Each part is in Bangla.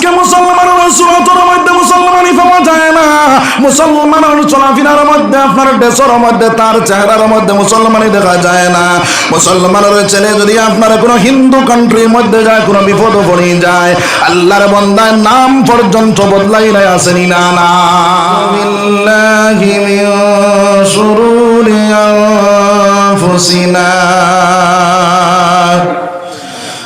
আজকে মুসলমানের সুরতর মধ্যে মুসলমানই পাওয়া যায় না। মুসলমানের চলাফেরার মধ্যে, আপনার দেশের মধ্যে, তার চেহারার মধ্যে মুসলমানই দেখা যায় না। মুসলমানের ছেলে যদি আপনার কোনো হিন্দু কান্ট্রির মধ্যে যায়, কোনো বিপদ পড়ে যায়, আল্লাহর বন্দায় নাম পর্যন্ত বদলাই নাই আসেনি না না। শুরুরি আনফুসিনা।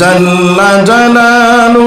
জল্লা জলালু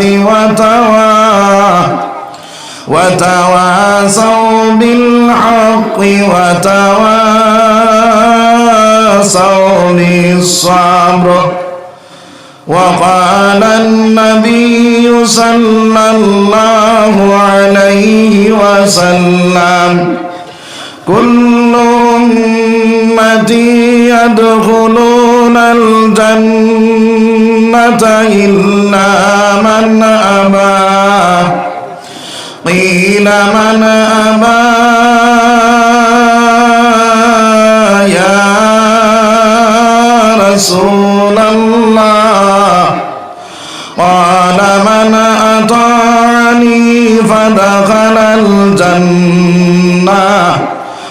وتوا وتواصوا بالحق وتواصوا بالصبر. وقال النبي صلى الله عليه وسلم كل أمتي يدخلون الجنة إلا من أبى. قيل من أبى. يا رسول الله. قال من أطاعني فدخل الجنة.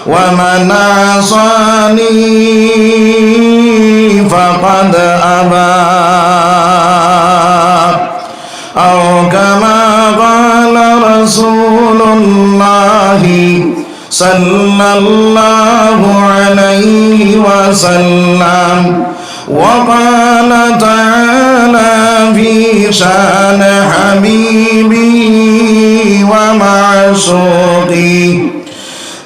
ومن عصاني فقد أبى. أو كما قال رسول الله صلى الله عليه وسلم وقال تعالى في شان حبيبي ومعشوقي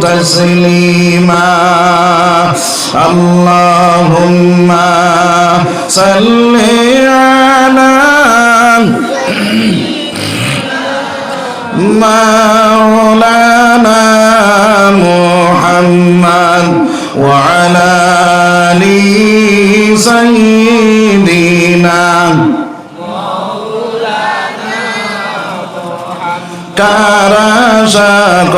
تسليما اللهم صل على مولانا محمد وعلى آل سيدنا مولانا محمد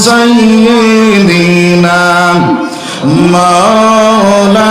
سيدنا مولانا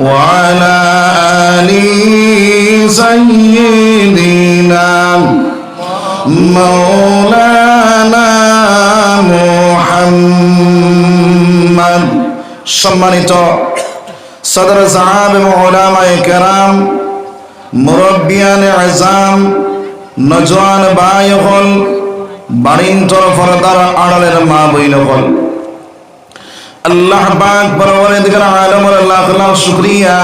وعلى آل سيدنا مولانا محمد সম্মানিত সদর সাহাব এবং ওলামায়ে কেরাম মুরব্বিয়ান আজাম নজওয়ান ভাই হল বাড়িন্তর ফরদার আড়ালের মা বইল হল আল্লাহ পাক বরাবর দিকের আলমের আল্লাহ আল্লাহ শুক্রিয়া।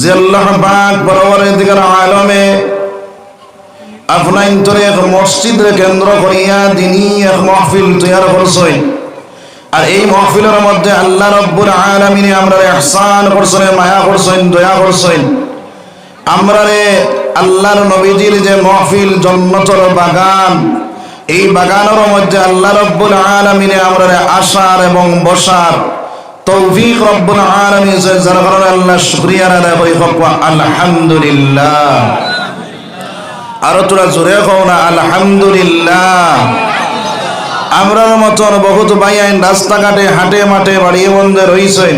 যে আল্লাহ পাক বরাবর দিকের আলমে আপনার তোরে এক মসজিদের কেন্দ্র করিয়া দিনই এক মহফিল তৈয়ার করছেন। আর এই মহফিলের মধ্যে আল্লাহ রব্বুল আলমিনে আমরা এহসান করছেন, মায়া করছেন, দয়া করছেন। আমরা রে আল্লাহর নবীজির যে মহফিল জন্মতর বাগান এই বাগানের মধ্যে আল্লাহ রব্বুল আলমিনে আমরা আসার এবং বসার তৌফিক রব্বুল আলমিন যার কারণে আল্লাহ শুক্রিয়ার আদায় করি, হোক আলহামদুলিল্লাহ। আরও তোরা জোরে কও না, আলহামদুলিল্লাহ। আমরার মতন বহুত বাইয়াইন রাস্তাঘাটে, হাটে মাঠে, বাড়িয়ে বন্ধে রইছেন।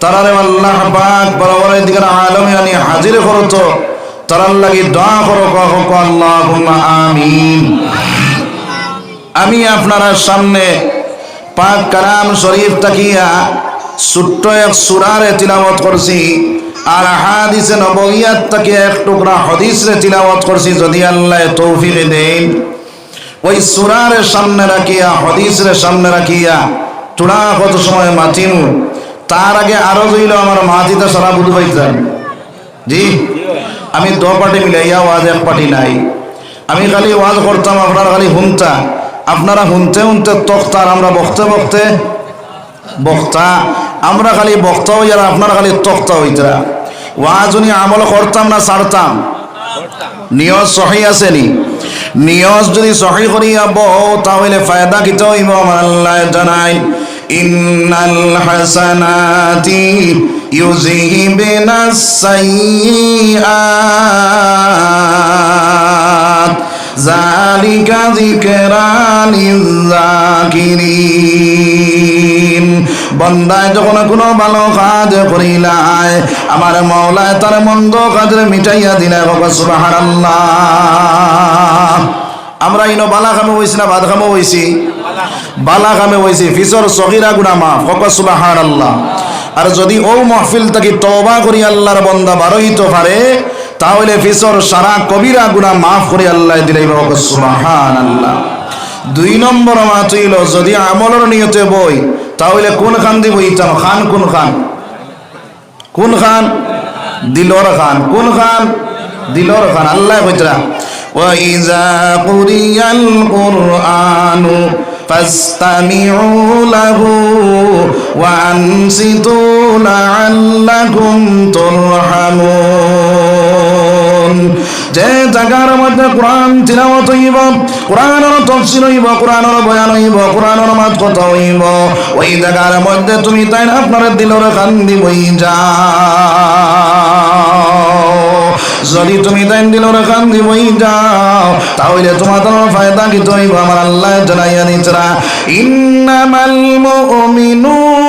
তারারে আল্লাহ পাক বরাবরের দিকে আলমে আনি হাজির করতো তারার লাগি দোয়া করো, কহ আল্লাহ আমিন। আমি আপনারা সামনে পাক কালাম শরীফ তাকিয়া ছোট্ট এক সুরারে তিলাবত করছি আর হাদিসে নববিয়াত তাকিয়া এক টুকরা হদিসরে তিলাবত করছি যদি আল্লাহ তৌফিক দেন। ওই সুরারে সামনে রাখিয়া, হদিসরে সামনে রাখিয়া টুড়া কত সময় মাতিনু তার আগে আরও জইল আমার মাতিতে সারা বুধ পাইতেন জি? আমি দ পার্টি মিলাইয়া ওয়াজ এক পার্টি নাই। আমি খালি ওয়াজ করতাম, আপনারা খালি শুনতা আপনারা শুনতে তখতা আর আমরা বকতে বকতে বক্তা, আমরা খালি বক্তা হই আর আপনারা খালি তক্তা হইতরা। ওয়াজ উনি আমল করতাম না ছাড়তাম? নিয়জ সহি আছে নি নিয়জ যদি সহি করিয়া বহ, তাহলে ফায়দা কিত হইব? আল্লাহ জানাই, ইন্নাল হাসানাতি ইউযহিবিনাস সাইয়্যাত। জালিকা যিকরা লিযাকিরিন বন্দায় যখন কোনো ভালো কাজ করিলায়, আমার মৌলায় তার মন্দ কাজের মিটাইয়া দিলে সুবহানাল্লাহ। আমরা ইনো বালা খামে হইছি না ভাত খামে হইছি বালা খামে হইছি ফিসর সগিরা গুনা মাফ হক সুবহানাল্লাহ। আর যদি ও মহফিল থেকে তওবা করি, আল্লাহর বন্দা বারোইতে পারে তাহলে ফিসর সারা কবিরা গুনা মাফ করে আল্লাহ দিলাই হক সুবহানাল্লাহ দুই নম্বর মাত হইল যদি আমলের নিয়তে বই তাহলে কোন খান দিব ইতাম খান কোন খান কোন খান দিলর খান কোন খান দিলর খান আল্লাহ কইতরা وإذا قرئ القرآن فاستمعوا له وأنصتوا لعلكم ترحمون জায়গার মধ্যে কোরআন তিলাওয়াত হইব, কোরআনের তফসিল হইব, কোরআনের বয়ান হইব, কোরআনের মাত কথা হইব, ওই জায়গার মধ্যে তুমি তাই আপনার দিলরে কান্দি বই যাও। যদি তুমি তাই দিলরে কান্দি বই যাও, তাহলে তোমার ফায়দা কি তৈব? আমার আল্লাহ জানাইয়া দিতরা ইন্নামাল মুমিনুনা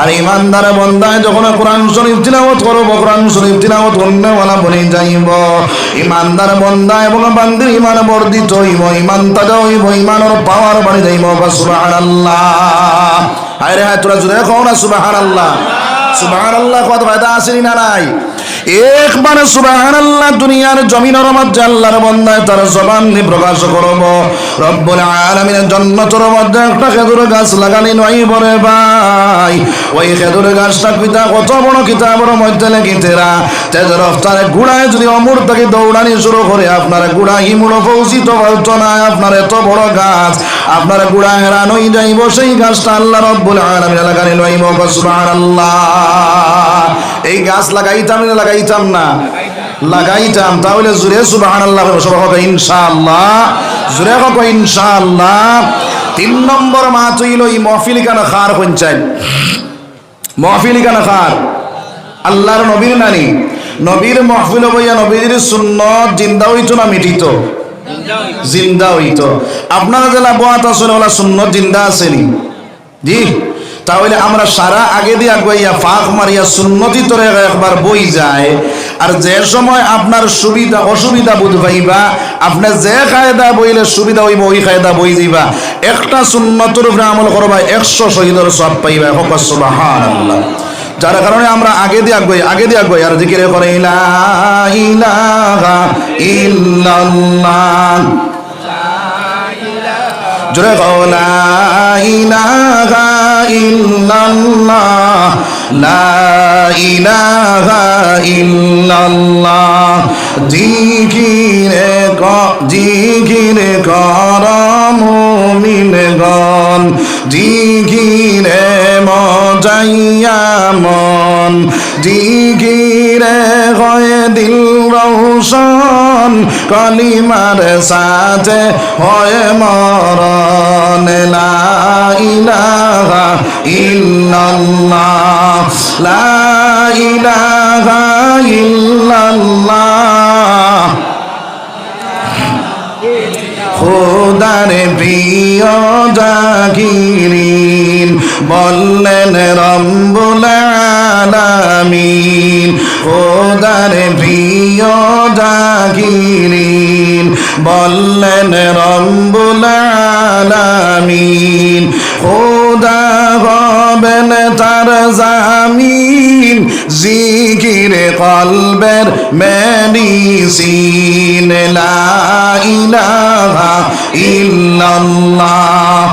আর ইমানদার বন্দায় যখন কোরআন শরীফ তিলাওয়াত করব কোরআন শরীফ তিলাওয়াত করনেওয়ালা বনে যাইব। ইমানদার বন্দা এবং বান্দির ইমান বর্ধিত হইব, ইমান তাজা হইব, ইমানের পাওয়ার বাড়ি যাইব। সুবহানাল্লাহ। আরে হ্যাঁ তোরা জুড়ে কও না সুবহানাল্লাহ। সুবহানাল্লাহ কত ফায়দা আসেনি না নাই? একবারে সুবাহান আল্লাহ দুনিয়ার জমিনের মধ্যে আল্লাহর বন্দায় তার জবান দিয়ে প্রকাশ করব। রব্বুল আলামিনের জন্নতর মধ্যে একটা খেজুর গাছ লাগানি নয় বরে ভাই। ওই খেজুর গাছটা পিতা কত বড় কিতাবের মধ্যে লেখিতেরা তেজ রফতারে গুড়ায় যদি অমর থেকে দৌড়ানি শুরু করে, আপনার গুড়া হিমুড় পৌঁছিত পারত না আপনার এত বড় গাছ। আপনার গুড়া হেরান হয়ে যাইব, সেই গাছটা আল্লাহ রব্বুল আলামিন লাগানি লইব সুবহানাল্লাহ। এই গাছ লাগাইতাম না লাগাইতাম না। লাগাইতাম, তাহলে জুড়ে সুবাহান আল্লাহ সবাই হবে ইনশাআল্লাহ। জুড়ে হবে ইনশাআল্লাহ। তিন নম্বর মা তুইল এই মহফিল কেন খার পঞ্চায়েত মহফিল কেন খার। আল্লাহর নবীর নানি। নবীর মহফিল বইয়া নবীর সুন্নত জিন্দা হইতো না মিটিত? জিন্দা হইতো। আপনারা জেলা বোয়াত আসলে ওলা সুন্নত জিন্দা আসেনি জি? তাহলে আমরা সারা আগে দিয়ে আগুয়াইয়া ফাঁক মারিয়া সুন্নতি তরে একবার বই যায়। আর যে সময় আপনার সুবিধা, অসুবিধা বুঝ পাইবা আপনার যে কায়দা বইলে সুবিধা হইব, ওই কায়দা বই দিবা। একটা সুন্নতর উপরে আমল করবা, একশো শহীদের সব পাইবা। হোক সুবহানাল্লাহ। যার কারণে আমরা আগে দিয়ে আগুয়াই আগে দিয়ে আগুয়াই আর জিকিরে করে ইলা ইলাহা ইল্লাল্লাহ। জোরে কও লা ইলাহা ইল্লাল্লাহ লা ইলাহা গন জিকিরে মজাইয়া মন জিকিরে হয় দিল রৌশন, কলিমার সাথে হয় মরণ। লা ইলাহা ইল্লাল্লাহ, লা ইলাহা ইল্লাল্লাহ। খোদার প্রিয় জাকিরিন বললেন, রব্বুল আলামিন। খোদার প্রিয় জাকিরিন বললেন, রব্বুল আলামিন, খোদা হবেন তার জামিন, জিকির কলবের মেডিসিন, লা ইলাহা ইল্লাল্লাহ।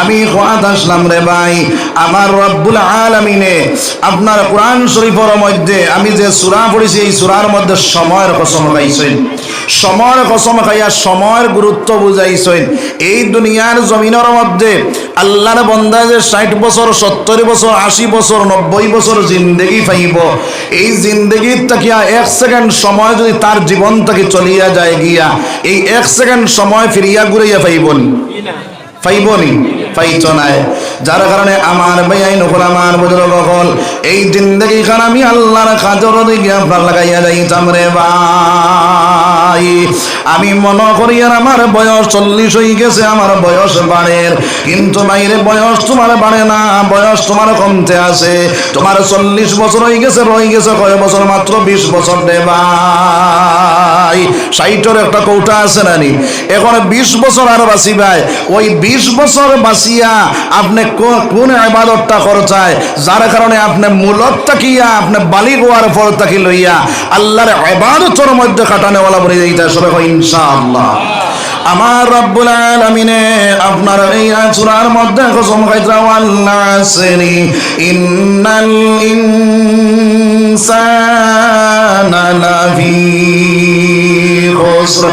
আমি খোয়াদ আসলাম রে ভাই। আমার রব্বুল আলামিনে আপনার কোরআন শরীফের মধ্যে, আমি যে সূরা পড়েছি, এই সূরার মধ্যে সময়ের কসম খাইছেন। সময়ের কসম খাইয়া সময়ের গুরুত্ব বুঝাইছেন। এই দুনিয়ার জমিনের মধ্যে আল্লাহর বন্দা যে ষাট বছর, সত্তর বছর, আশি বছর, নব্বই বছর জিন্দেগি পাইব, এই জিন্দেগির তাকিয়া এক সেকেন্ড সময় যদি তার জীবন থেকে চলিয়া যায় গিয়া, এই এক সেকেন্ড সময় ফিরিয়া ঘুরাইয়া পাইবন? পাইবনি? পাইতো নাই যার কারণে আমার ভাইয়াই নকল আমার বুজুর্গ হল এই জিন্দগি খান আমি আল্লাহর খাজর দিকে আপনার লাগাইয়া যাইতাম রে ভাই। আমি মনে করি আর আমার বয়স চল্লিশ হয়ে গেছে, আমার বয়স বাড়ে। কিন্তু বাইরে বয়স তোমার বাড়ে না, বয়স তোমার কমতে আছে। তোমার চল্লিশ বছর হয়ে গেছে, রয়ে গেছে কয় বছর? মাত্র বিশ বছর দে ভাই। ষাটর একটা কৌটা আছে নানি এখন বিশ বছর আর বাঁচি ভাই ওই বিশ বছর বাঁচিয়া আপনি কোন আবাদতটা করছায়? যার কারণে আপনি মূলত তাকিয়া আপনি বালি গোয়ার পর তাকি লইয়া আল্লাহর আবাদতর মধ্যে কাটানেওয়ালা বলে দিতে সবে ইনশাআল্লাহ। আমার রব্বুল আলামিনে আপনার এই সূরার মধ্যে কসম খাইতা আসরি ইন্নাল ইনসানা লাফি খুসর।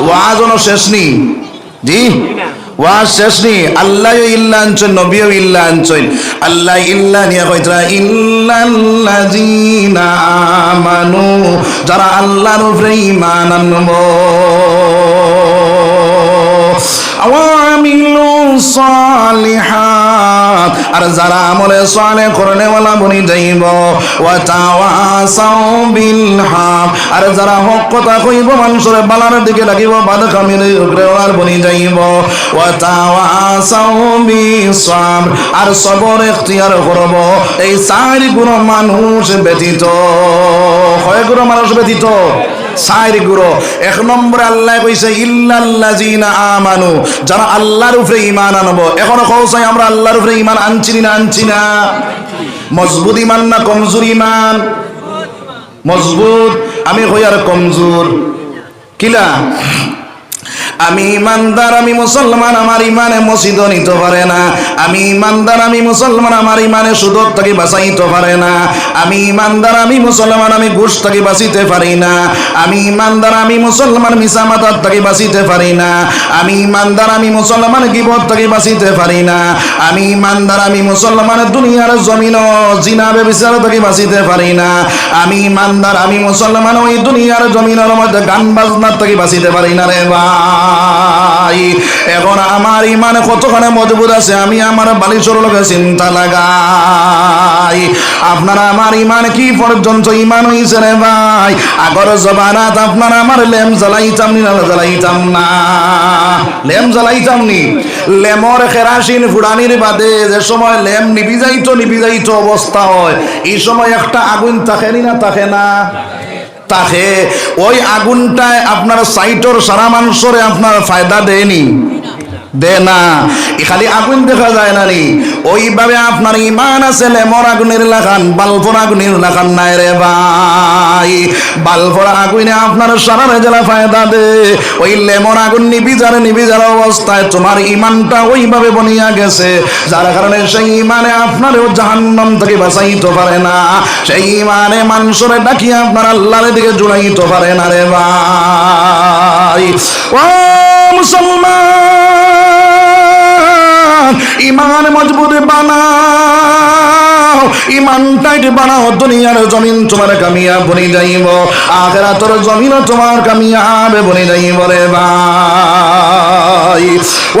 ওয়াজনো শেষ নি। জি? ওয়াজ শেষ নি। আল্লাহ ইল্লা আনছেন নবীও ইল্লা আনছেন আল্লাহ ইল্লা নিয়ে কইতরা ইল্লাল্লাযিনা আমানু যারা আল্লাহর উপরে ঈমান আনব। আওয়ামিলু সালিহাত আর যারা আমলে সালে করনে ওয়ালা বনি যাইব, ওয়া তাওয়াসাউ বিল হক আর যারা হক কথা কইব, মানুষের বালার দিকে লাগিব বাদ কামির গ্রেওয়ার বনি যাইব। ওয়া তাওয়াসাউ বিসাবর আর সবর ইখতিয়ার করব, এই চার গুণ মানুষ ব্যতীত। কয় গুণ মানুষ ব্যতীত? চার গুরো এক নম্বরে আল্লাহ কইছে, ইল্লাল্লাযিনা আমানু। যারা আল্লাহর উপরে ঈমান আনব। এখনও কওসাই আমরা আল্লাহর উপরে ঈমান আনছি না আনছি না। মজবুত ঈমান না কমজোর ঈমান? মজবুত। আমি কই আর কমজোর? কিলা? আমি ইমানদার, আমি মুসলমান, আমার ইমানে মসজিদ নিতে পারে না। আমি ইমানদার, আমি মুসলমান, আমার ইমানে সুদর থেকে বাঁচাইতে পারে না। আমি ইমানদার, আমি মুসলমান, আমি ঘুষ থেকে বাঁচিতে পারি না। আমি ইমানদার, আমি মুসলমান মিশা মাতার থেকে বাঁচিতে পারি না। আমি ইমানদার, আমি মুসলমান গিবত থেকে বাঁচিতে পারি না। আমি ইমানদার, আমি মুসলমান, দুনিয়ার জমিন জিনা ব্যবচার থেকে বাঁচিতে পারি না। আমি ইমানদার, আমি মুসলমান, ওই দুনিয়ার জমিনের মধ্যে গান বাজনার থেকে বাঁচিতে পারি না রে ভাই এখন আমার ইমান কতখানে মজবুত আছে, আমি আমার বালিশর লোকে চিন্তা লাগাই। আপনারা আমার ইমান কি পর্যন্ত ইমান হইছে রে ভাই? আগর জবানাত আপনারা আমার লেম জ্বালাইতাম নি না জ্বালাইতাম না? লেম জ্বালাইতাম নি? লেমর খেরাসিন ফুড়ানির বাদে যে সময় লেম নিবি যাইতো নিবি যাইতো অবস্থা হয়। এই সময় একটা আগুন থাকে না থাকে না? তাকে ওই আগুনটায় আপনার সাইটর সারা মানুষরে আপনার ফায়দা দেয়নি। দে না। খালি আগুন দেখা যায় না নি ওইভাবে আপনার ইমান আছে লেমর আগুনের লাগান, বালফর আগুনের লাগান নাই রে ভাই। বালফর আগুনে আপনার সারা রেজেলা ফায়দা দে। ওই লেমর আগুন নিবি যারে নিবি যার অবস্থায় তোমার ইমানটা ওইভাবে বনিয়া গেছে। যার কারণে সেই ইমানে আপনারও জাহান্নাম থেকে বাঁচাইতে পারে না। সেই ইমানে মানুষের ডাকিয়ে আপনার আল্লাহর দিকে জুড়াইতে পারে না রে ভাই। ও মুসলমান! ইমান মজবুত বানাও, ইমান টাইট বানাও, দুনিয়ার জমিন তোমার কামিয়াব বনি যাইব, আখেরাতর জমিন তোমার কামিয়াব বনি যাইব রে ভাই।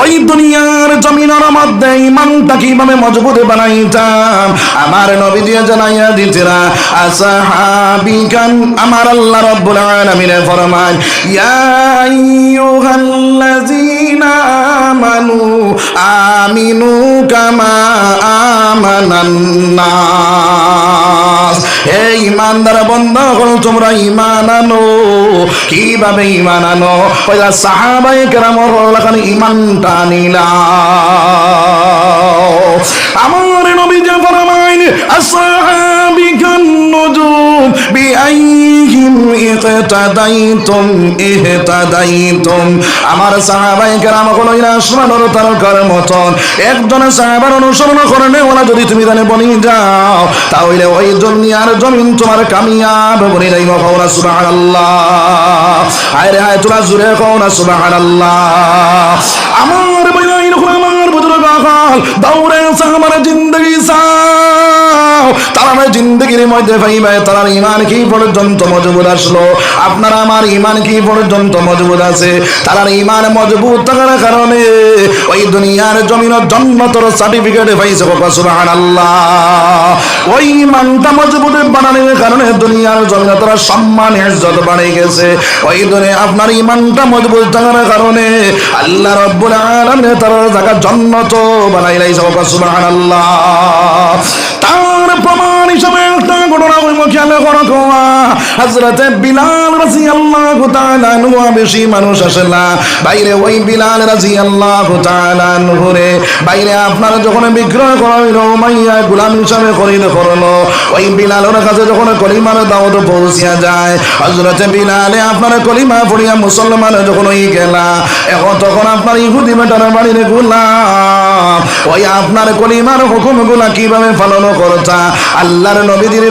ওই দুনিয়ার জমিনের মধ্যে ইমানটা কীভাবে মজবুত বানাইতাম, আমার নবী দিয়ে জানাইয়া দিতেরা, আসাহাবিকান, আমার আল্লাহ রব্বুল আলামিন ফরমান, ইয়া আইয়ুহাল্লাযীনা আমানু আমিনু কামা আমানান নাস হে ইমানদার বন্ধ হল তোমরা ইমান আনো। কীভাবে ইমান আনো? পয়লা সাহাবাই কেরামর লাখান ইমানটা নিলা। আমার নবী যে ফরমাইন আসহাবিকান নুজুম বিআইহিম ইহতাদাইতুম ইহতাদাইতুম। আমার সাহাবাই হলো ইলা আসমানের তারকার মতন, একজন সাহাবার অনুসরণ করে ওরা যদি তুমি জানে বনি যাও, তাহলে ওই দুনিয়ার জমিন তোমার কামিয়াব বনি যাইব কওনা সুবহানাল্লাহ। হায় রে, হায়, তোরা জুড়ে কওনা সুবহানাল্লাহ। আমার বইন আমার বুজুর্গ দৌড়ে আমার জিন্দগি চাও ইমানটা মজবুত বানানোর কারণে দুনিয়ার জমিন তারা সম্মান, ইজ্জত বাড়ে গেছে। আপনার ইমানটা মজবুত থাকার কারণে আল্লাহ রব্বুল আলামিন তার জায়গা জন্নত বানাইলাই সুবহানাল্লাহ। তার প্রমাণ হিসাবে একটা ঘটনা যখন গুলাম হিসাবে করল ওই বিলালের কাছে যখন কলিমার দাওয়াত পৌঁছিয়া যায় হজরতে বিলালে আপনার কলিমা পড়িয়া মুসলমান যখন ওই গেলা। এখন তখন আপনার ইহুদি বেটার বাড়ির গুলাম। ওই আপনার কলিমার হুকুমগুলা কীভাবে পালন করতা? আল্লাহর নবীদের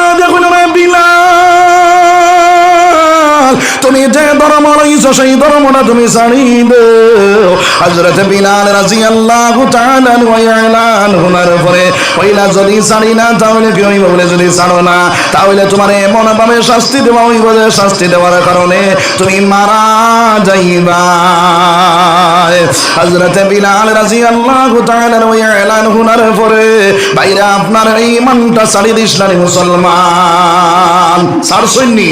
তুমি যে ধর্ম লইছ সেই ধর্মটা তুমি ছাড়িবে হযরত বিলাল রাদিয়াল্লাহু তাআলা ওয়াইলান হুনার পরে ওইলা যদি ছাড়ি না, তাহলে কি হইব? বলে, যদি ছাড়ো না, তাহলে তোমার এমন ভাবে শাস্তি দেওয়া হইব যে শাস্তি দেওয়ার কারণে তুমি মারা যাইবা। হযরত বিলাল রাদিয়াল্লাহু তাআলা ওয়াইলান হুনার পরে বাইরে আপনার এই মনটা ছাড়ি দিস না মুসলমান। ছাড়ছইনি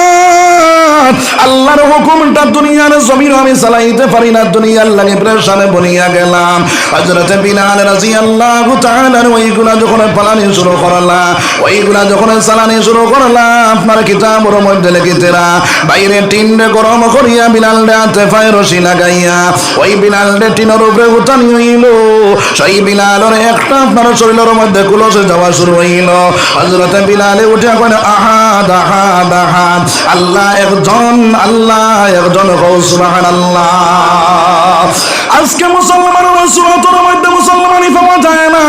আল্লাহর হুকুমটা দুনিয়ার জমিন আমি চালাইতে পারি না, দুনিয়ার লাগে প্রেশানে বনিয়া গেলাম। হযরতে বিলাল রাজি রাদিয়াল্লাহু তাআলা ওইগুলা যখন পালানি শুরু করলা, ওইগুলা যখন চালানি শুরু করলা, আপনার কিতাবের মধ্যে লিখিতেরা, বাইরে টিনরে গরম করিয়া বিলাল হাতে পায়ে রশি লাগাইয়া, ওই বিলাল টিনের উপরে উঠানি হইল। সেই বিলালের একটা আপনার শরীরের মধ্যে কুলসে যাওয়া শুরু হইল। হজরতে বিলালে উঠে আহাদ আহাদ আহাদ। আল্লাহ একজন আল্লাহ, একজন হও সুবহানাল্লাহ। আজকে মুসলমানের সুরতর মধ্যে মুসলমানই পাওয়া যায় না।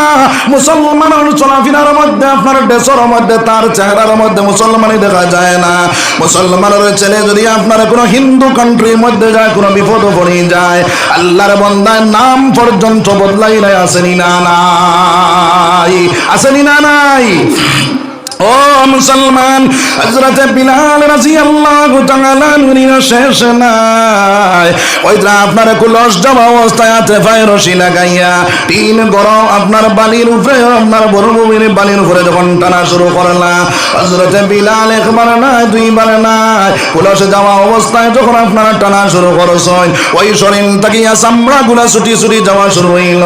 মুসলমানের চলাফেরার মধ্যে, আপনার দেশের মধ্যে, তার চেহারার মধ্যে মুসলমানই দেখা যায় না। মুসলমানের ছেলে যদি আপনার কোনো হিন্দু কান্ট্রির মধ্যে যায়, কোনো বিপদ পড়ে যায়, আল্লাহর বন্দায় নাম পর্যন্ত বদলাই নাই আসেনি না নাই? আসেনি না নাই? ও মুসলমান বিলাল শেষ নাই। ওইটা আপনার কুলস যাওয়া অবস্থায় হাতে লাগাইয়া। তিন গরম আপনার বালির উপরে, আপনার বালির উপরে যখন টানা শুরু করলা। বিলাল একবার দুইবার অবস্থায় যখন টানা শুরু করছেন, ওই শরীর তাকিয়া চামড়া গুলা ছুটি ছুটি যাওয়া শুরু হইল,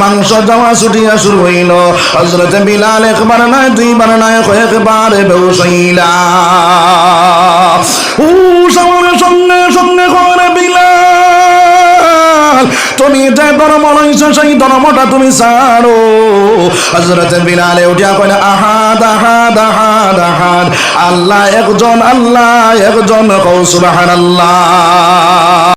মাংস যাওয়া ছুটিয়া শুরু হইল। হযরতে বিলাল একবার নাই, দুইবার নাই কয়েকবার বেউসইলা ও সবার সঙ্গে সঙ্গে করে বিলাল, তুমি যে ধর্ম লইছ সেই ধর্মটা তুমি ছাড়ো। হজরত বিলালে উঠিয়া কইলে আহাদ আহাদ আহাদ আহাদ আল্লাহ একজন আল্লাহ একজন কৌ সুবহানাল্লাহ।